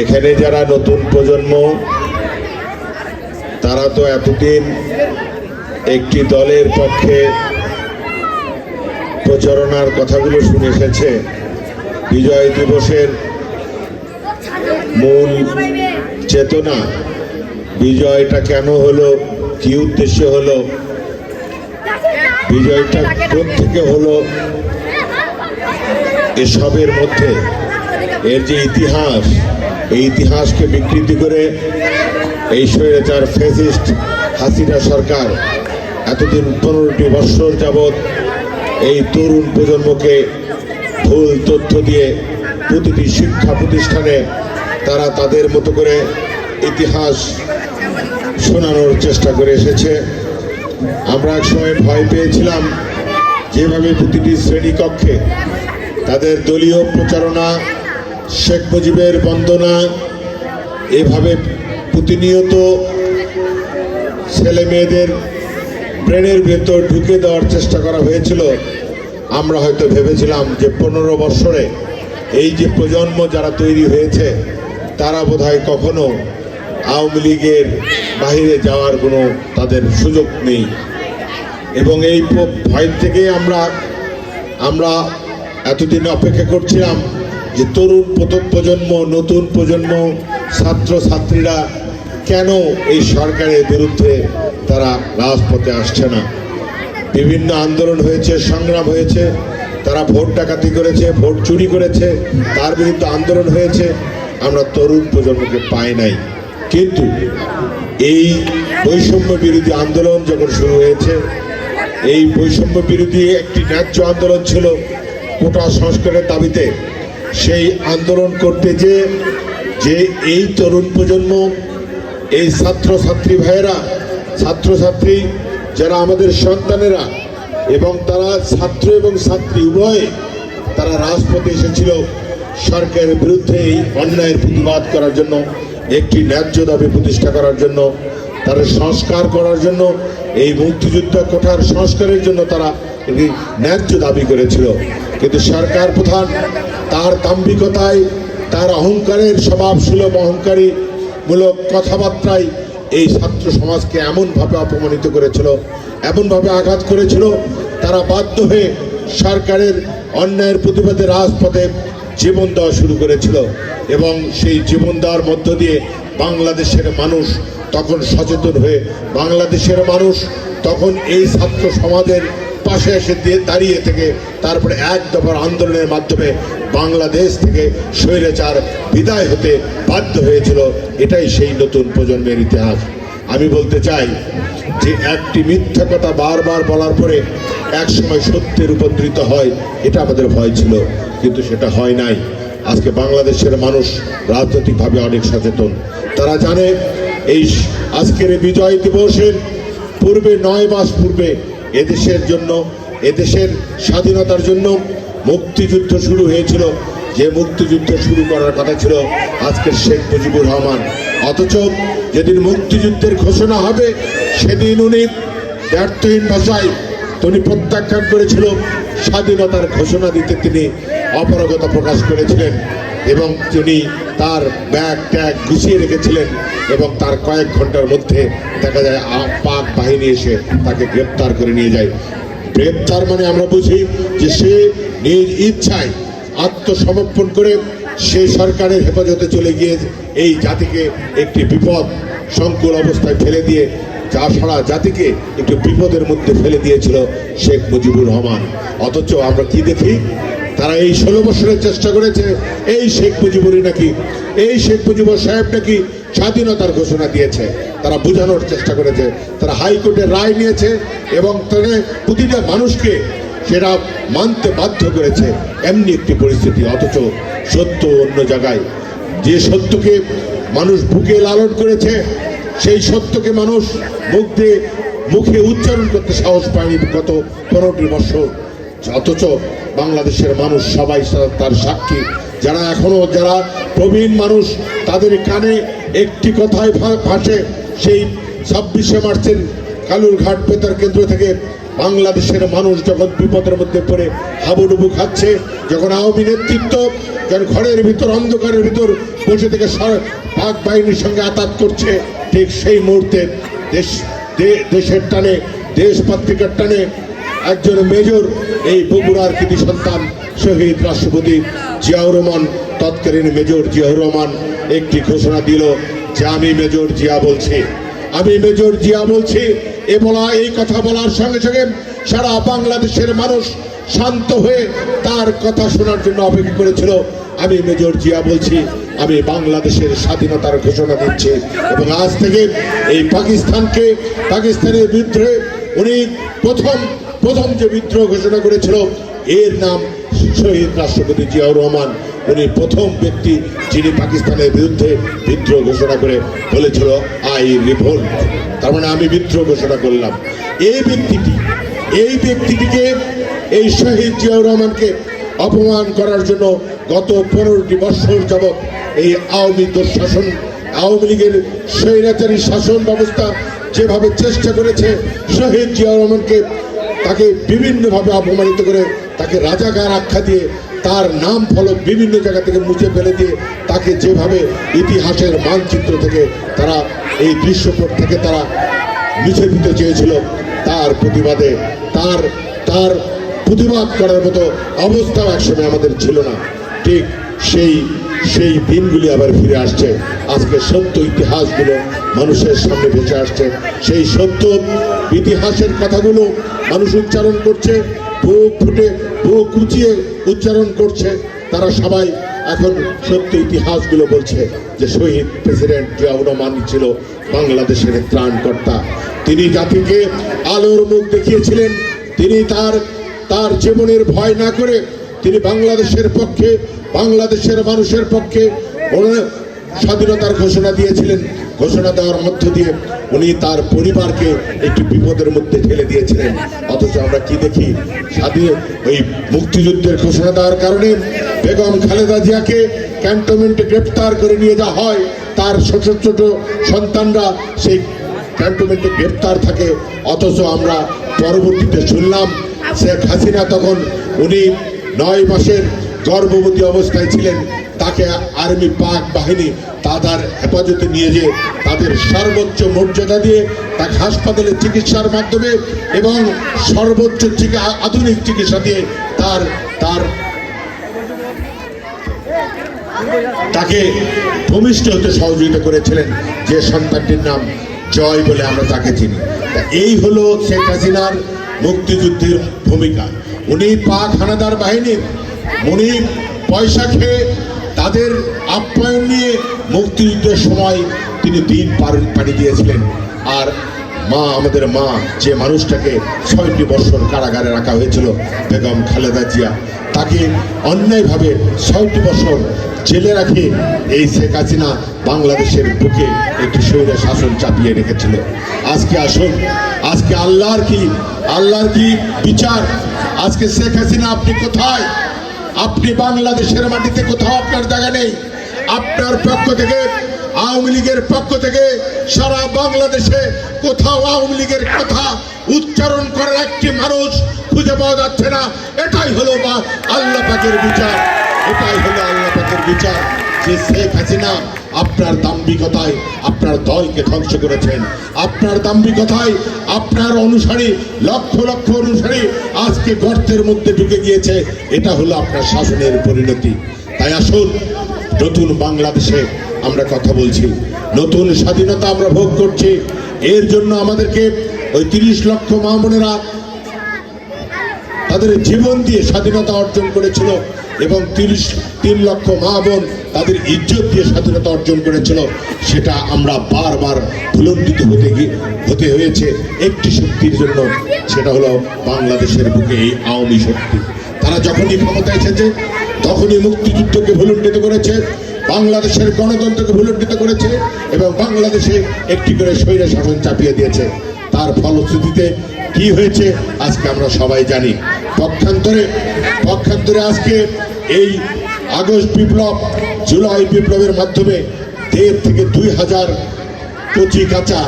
এখানে যারা নতুন প্রজন্ম, তারা তো এতদিন একটি দলের পক্ষে প্রচারণার কথাগুলো শুনে এসেছে। বিজয় দিবসের মূল চেতনা, বিজয়টা কেন হলো, কি উদ্দেশ্যে হলো, বিজয়টা থেকে হলো, এসবের মধ্যে এর যে ইতিহাস, এই ইতিহাসকে বিকৃতি করে এই স্বৈরাচার ফেসিস্ট হাসিনা সরকার এতদিন পনেরোটি বৎসর যাবৎ এই তরুণ প্রজন্মকে ভুল তথ্য দিয়ে প্রতিটি শিক্ষা প্রতিষ্ঠানে তারা তাদের মতো করে ইতিহাস শোনানোর চেষ্টা করে এসেছে। আমরা এক সময় ভয় পেয়েছিলাম যেভাবে প্রতিটি শ্রেণীকক্ষে তাদের দলীয় প্রচারণা শেখ মুজিবের বন্দনা, এভাবে প্রতিনিয়ত ছেলে মেয়েদের ব্রেনের ভেতর ঢুকে দেওয়ার চেষ্টা করা হয়েছিল। আমরা হয়তো ভেবেছিলাম যে পনেরো বৎসরে এই যে প্রজন্ম যারা তৈরি হয়েছে, তারা বোধহয় কখনো আওয়ামী লীগের বাহিরে যাওয়ার কোনো তাদের সুযোগ নেই। এবং এই ভয় থেকে আমরা আমরা এতদিন অপেক্ষা করছিলাম যে তরুণ প্রথম প্রজন্ম, নতুন প্রজন্ম ছাত্র ছাত্রীরা কেন এই সরকারের বিরুদ্ধে তারা রাজপথে আসছে না? বিভিন্ন আন্দোলন হয়েছে, সংগ্রাম হয়েছে, তারা ভোট ডাকাতি করেছে, ভোট চুরি করেছে, তার বিরুদ্ধে আন্দোলন হয়েছে, আমরা তরুণ প্রজন্মকে পাই নাই। কিন্তু এই বৈষম্য বিরোধী আন্দোলন যখন শুরু হয়েছে, এই বৈষম্য বিরোধী একটি ন্যায্য আন্দোলন ছিল কোটা সংস্কারের দাবিতে। সেই আন্দোলন করতে যে যে এই তরুণ প্রজন্ম, এই ছাত্র ছাত্রী ভাইয়েরা, ছাত্রছাত্রী যারা আমাদের সন্তানেরা এবং তারা ছাত্র এবং ছাত্রী উভয়ে তারা রাজপথে এসেছিল সরকারের বিরুদ্ধে এই অন্যায়ের প্রতিবাদ করার জন্য, একটি ন্যায্য দাবি প্রতিষ্ঠা করার জন্য তারা সংস্কার করার জন্য, এই মুক্তিযুদ্ধ কোঠার সংস্কারের জন্য তারা একটি ন্যায্য দাবি করেছিল। কিন্তু সরকার প্রধান তার দাম্ভিকতায়, তার অহংকারের স্বভাব সুলভ অহংকারী মূলক কথাবার্তায় এই ছাত্র সমাজকে এমনভাবে অপমানিত করেছিল, এমনভাবে আঘাত করেছিল, তারা বাধ্য হয়ে সরকারের অন্যায়ের প্রতিবাদে রাজপথে জীবন দেওয়া শুরু করেছিল এবং সেই জীবন দেওয়ার মধ্য দিয়ে বাংলাদেশের মানুষ তখন সচেতন হয়ে, বাংলাদেশের মানুষ তখন এই ছাত্র সমাজের পাশে এসে দাঁড়িয়ে থেকে তারপরে এক দফার আন্দোলনের মাধ্যমে বাংলাদেশ থেকে স্বৈরাচার বিদায় হতে বাধ্য হয়েছিল। এটাই সেই নতুন প্রজন্মের ইতিহাস। আমি বলতে চাই যে একটি মিথ্যা কথা বারবার বলার পরে এক সময় সত্যের উপদ্রিত হয়, এটা আমাদের ভয় ছিল। কিন্তু সেটা হয় নাই। আজকে বাংলাদেশের মানুষ রাজনৈতিকভাবে অনেক সচেতন। তারা জানে, এই আজকের বিজয় দিবসের পূর্বে নয় মাস পূর্বে এদেশের জন্য, এদেশের স্বাধীনতার জন্য মুক্তিযুদ্ধ শুরু হয়েছিল। যে মুক্তিযুদ্ধ শুরু করার কথা ছিল আজকের শেখ মুজিবুর রহমান। অথচ যেদিন মুক্তিযুদ্ধের ঘোষণা হবে, সেদিন উনি ব্যর্থহীন ভাষায় তিনি প্রত্যাখ্যান করেছিল, স্বাধীনতার ঘোষণা দিতে তিনি অপারগতা প্রকাশ করেছিলেন। এবং তিনি তার ব্যাগ ট্যাগ গুছিয়ে রেখেছিলেন এবং তার কয়েক ঘণ্টার মধ্যে দেখা যায় পাক বাহিনী এসে তাকে গ্রেপ্তার করে নিয়ে যায়। গ্রেপ্তার মানে আমরা বুঝি যে সে নিজ ইচ্ছায় আত্মসমর্পণ করে সে সরকারের হেফাজতে চলে গিয়ে এই জাতিকে একটি বিপদ সংকুল অবস্থায় ফেলে দিয়ে, যা সারা জাতিকে একটু বিপদের মধ্যে ফেলে দিয়েছিল শেখ মুজিবুর রহমান। অথচ আমরা কি দেখি? তারা এই ষোলো বছরের চেষ্টা করেছে, এই শেখ মুজিবুরই নাকি, এই শেখ মুজিবুর সাহেব নাকি স্বাধীনতার ঘোষণা দিয়েছে। তারা বোঝানোর চেষ্টা করেছে, তারা হাইকোর্টের রায় নিয়েছে এবং তাদের প্রতিটা মানুষকে সেটা মানতে বাধ্য করেছে। এমনি একটি পরিস্থিতি, অথচ সত্য অন্য জায়গায়। যে সত্যকে মানুষ বুকে লালন করেছে, সেই সত্যকে মানুষ মুখ দিয়ে মুখে উচ্চারণ করতে সাহস পায়নি গত পনেরোটি বছর। অথচ বাংলাদেশের মানুষ সবাই তার সাক্ষী। যারা এখনও যারা প্রবীণ মানুষ, তাদের কানে একটি কথায় ভাসে সেই ছাব্বিশে মার্চের কালুরঘাট বেতার কেন্দ্র থেকে বাংলাদেশের মানুষ যখন বিপদের মধ্যে পড়ে, হাবুডুবু খাচ্ছে, যখন আওয়ামী নেতৃত্ব যখন ঘরের ভিতর, অন্ধকারের ভিতর বসে থেকে পাক বাহিনীর সঙ্গে আতাত করছে, ঠিক সেই মুহূর্তে দেশ দেশের টানে দেশ পত্রিকার টানে একজন মেজর এই বগুড়ার কৃতি সন্তান শহীদ রাষ্ট্রপতি জিয়াউর রহমান, তৎকালীন মেজর জিয়াউর রহমান একটি ঘোষণা দিল যে আমি মেজর জিয়া বলছি। আমি মেজর জিয়া বলছি, এ বলা, এই কথা বলার সঙ্গে সঙ্গে সারা বাংলাদেশের মানুষ শান্ত হয়ে তার কথা শোনার জন্য অপেক্ষা করেছিল। আমি মেজর জিয়া বলছি, আমি বাংলাদেশের স্বাধীনতার ঘোষণা দিচ্ছি এবং আজ থেকে এই পাকিস্তানকে, পাকিস্তানের বিরুদ্ধে উনি প্রথম প্রথম যে বিদ্রোহ ঘোষণা করেছিল, এর নাম শহীদ রাষ্ট্রপতি জিয়াউর রহমান। উনি প্রথম ব্যক্তি যিনি পাকিস্তানের বিরুদ্ধে বিদ্রোহ ঘোষণা করে বলেছিল আই রিভোল্ট তার মানে আমি বিদ্রোহ ঘোষণা করলাম। এই ব্যক্তিটি, এই ব্যক্তিটিকে, এই শহীদ জিয়াউর রহমানকে অপমান করার জন্য গত পনেরোটি বৎসর যাবৎ এই আওয়ামী দুঃশাসন আওয়ামী লীগের স্বৈরাচারী শাসন ব্যবস্থা যেভাবে চেষ্টা করেছে শহীদ জিয়াউর রহমানকে তাকে বিভিন্নভাবে অপমানিত করে, তাকে রাজাকার আখ্যা দিয়ে, তার নাম ফলক বিভিন্ন জায়গা থেকে মুছে ফেলে দিয়ে, তাকে যেভাবে ইতিহাসের মানচিত্র থেকে তারা এই দৃশ্যপট থেকে তারা মুছে দিতে চেয়েছিল, তার প্রতিবাদে, তার তার প্রতিবাদ করার মতো অবস্থাও একসময় আমাদের ছিল না। ঠিক সেই সেই দিনগুলি আবার ফিরে আসছে। আজকে সত্য ইতিহাসগুলো মানুষের সামনে ভেসে আসছে। সেই সত্য ইতিহাসের কথাগুলো মানুষ উচ্চারণ করছে, বুক ফুটে, বুক কুচিয়ে উচ্চারণ করছে। তারা সবাই এখন সত্য ইতিহাসগুলো বলছে যে শহীদ প্রেসিডেন্ট জিয়াউর রহমান ছিল বাংলাদেশের ত্রাণকর্তা। তিনি জাতিকে আলোর মুখ দেখিয়েছিলেন। তিনি তার তার জীবনের ভয় না করে তিনি বাংলাদেশের পক্ষে, বাংলাদেশের মানুষের পক্ষে স্বাধীনতার ঘোষণা দিয়েছিলেন। ঘোষণা দেওয়ার মধ্য দিয়ে উনি তার পরিবারকে একটি বিপদের মধ্যে ঠেলে দিয়েছিলেন। অথচ আমরা কি দেখি? স্বাধীন ওই মুক্তিযুদ্ধের ঘোষণা দেওয়ার কারণে বেগম খালেদা জিয়াকে ক্যান্টনমেন্টে গ্রেপ্তার করে নিয়ে যাওয়া হয়। তার ছোট ছোট সন্তানরা সেই ক্যান্টনমেন্টে গ্রেপ্তার থাকে। অথচ আমরা পরবর্তীতে শুনলাম শেখ হাসিনা তখন উনি নয় মাসের গর্ভবতী অবস্থায় ছিলেন তাকে আর্মি পাক বাহিনী তাদের হেফাজতে নিয়ে যে তাদের সর্বোচ্চ মর্যাদা দিয়ে তাকে হাসপাতালে চিকিৎসার মাধ্যমে এবং সর্বোচ্চ আধুনিক চিকিৎসা দিয়ে তার তার তাকে ভূমিষ্ঠ হতে সহযোগিতা করেছিলেন যে সন্তানটির নাম জয় বলে আমরা তাকে চিনি। এই হলো শেখ হাসিনার মুক্তিযুদ্ধের ভূমিকা। উনি পাক হানাদার বাহিনীর, উনি পয়সা খেয়ে তাদের আপ্যায়ন নিয়ে মুক্তিযুদ্ধের সময় তিনি দিন পাড়ি দিয়েছিলেন। আর মা, আমাদের মা, যে মানুষটাকে ছয়টি বছর কারাগারে রাখা হয়েছিল, বেগম খালেদা জিয়া, তাকে অন্যায়ভাবে ছয়টি বছর জেলে রাখে এই শেখ হাসিনা বাংলাদেশের বুকে একটি শৈরা শাসন চাপিয়ে রেখেছিল। আজকে আসুন, আজকে আল্লাহর কি আল্লাহর কি বিচার আজকে শেখ হাসিনা, আপনি কোথায়? আপনি বাংলাদেশের মাটিতে কোথাও আপনার জায়গা নেই। আপনার পক্ষ থেকে, আওয়ামী লীগের পক্ষ থেকে সারা বাংলাদেশে কোথাও আওয়ামী লীগের কথা উচ্চারণ করার একটি মানুষ খুঁজে পাওয়া যাচ্ছে না। এটাই হলো বা আল্লাহ পাকের বিচার। এটাই হলো আল্লাহ পাকের বিচার। যে শেখ হাসিনা আপনার দাম্ভিকতায় আপনার দলকে ধ্বংস করেছেন। আপনার দাম্ভিকতায়, আপনার অনুসারী, লক্ষ লক্ষ অনুসারী আজকে গর্তের মধ্যে ঢুকে গিয়েছে। এটা হলো আপনার শাসনের পরিণতি। তাই আসুন, নতুন বাংলাদেশে আমরা কথা বলছি। নতুন স্বাধীনতা আমরা ভোগ করছি। এর জন্য আমাদেরকে ওই তিরিশ লক্ষ মা বোনেরা তাদের জীবন দিয়ে স্বাধীনতা অর্জন করেছিল এবং তিরিশ, তিন লক্ষ মা বোন তাদের ইজ্জত দিয়ে স্বাধীনতা অর্জন করেছিল, সেটা আমরা বারবার ভুলণ্ডিত হতে হতে হয়েছে একটি শক্তির জন্য, সেটা হলো বাংলাদেশের বুকে এই আওয়ামী শক্তি। তারা যখনই ক্ষমতা এসেছে, তখনই মুক্তিযুদ্ধকে ভুলণ্ডিত করেছে, বাংলাদেশের গণতন্ত্রকে ভুলণ্ডিত করেছে এবং বাংলাদেশে একটি করে স্বৈর শাসন চাপিয়ে দিয়েছে। তার ফলশ্রুতিতে কি হয়েছে, আজকে আমরা সবাই জানি। পক্ষান্তরে পক্ষান্তরে আজকে এই আগস্ট বিপ্লব, জুলাই বিপ্লবের মাধ্যমে দেড় থেকে দুই হাজার কচি কাঁচা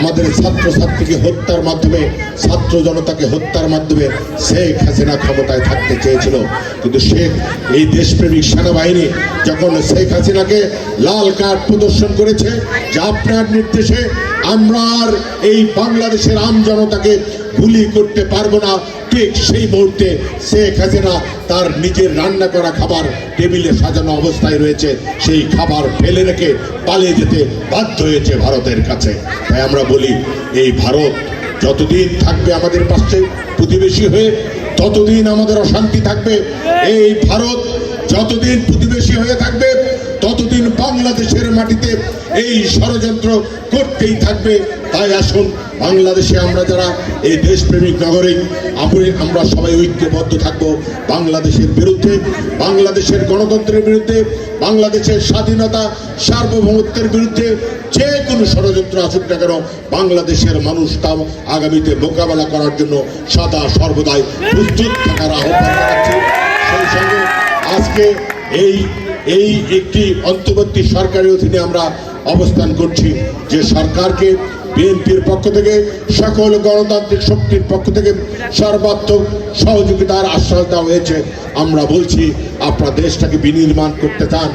আমাদের ছাত্রছাত্রীকে হত্যার মাধ্যমে, ছাত্র জনতাকে হত্যার মাধ্যমে শেখ হাসিনা ক্ষমতায় থাকতে চেয়েছিল। কিন্তু শেখ, এই দেশপ্রেমিক সেনাবাহিনী যখন শেখ হাসিনাকে লাল কার্ড প্রদর্শন করেছে, যে আপনার নির্দেশে আমরা এই বাংলাদেশের আম জনতাকে গুলি করতে পারব না ঠিক সেই মুহূর্তে শেখ হাসিনা তার নিজের রান্না করা খাবার টেবিলে সাজানো অবস্থায় রয়েছে। সেই খাবার ফেলে রেখে পালিয়ে যেতে বাধ্য হয়েছে ভারতের কাছে। তাই আমরা বলি, এই ভারত যতদিন থাকবে আমাদের পাশে প্রতিবেশী হয়ে, ততদিন আমাদের অশান্তি থাকবে। এই ভারত যতদিন প্রতিবেশী হয়ে থাকবে ততদিন বাংলাদেশের মাটিতে এই ষড়যন্ত্র করতেই থাকবে। তাই আসুন, বাংলাদেশে আমরা যারা এই দেশপ্রেমিক নাগরিক, আপনি- আমরা সবাই ঐক্যবদ্ধ থাকব বাংলাদেশের বিরুদ্ধে, বাংলাদেশের গণতন্ত্রের বিরুদ্ধে, বাংলাদেশের স্বাধীনতা, সার্বভৌমত্বের বিরুদ্ধে যে কোনো ষড়যন্ত্র আসুক না কেন, বাংলাদেশের মানুষ তা আগামীতে মোকাবেলা করার জন্য সদা সর্বদাই প্রস্তুত থাকার আহ্বান জানাচ্ছি। সেই সঙ্গে আজকে এই এই একটি অন্তর্বর্তী সরকারের অধীনে আমরা অবস্থান করছি। যে সরকারকে বিএনপির পক্ষ থেকে, সকল গণতান্ত্রিক শক্তির পক্ষ থেকে সর্বাত্মক সহযোগিতার আশ্বাস দেওয়া হয়েছে। আমরা বলছি, আপনারা দেশটাকে বিনির্মাণ করতে চান।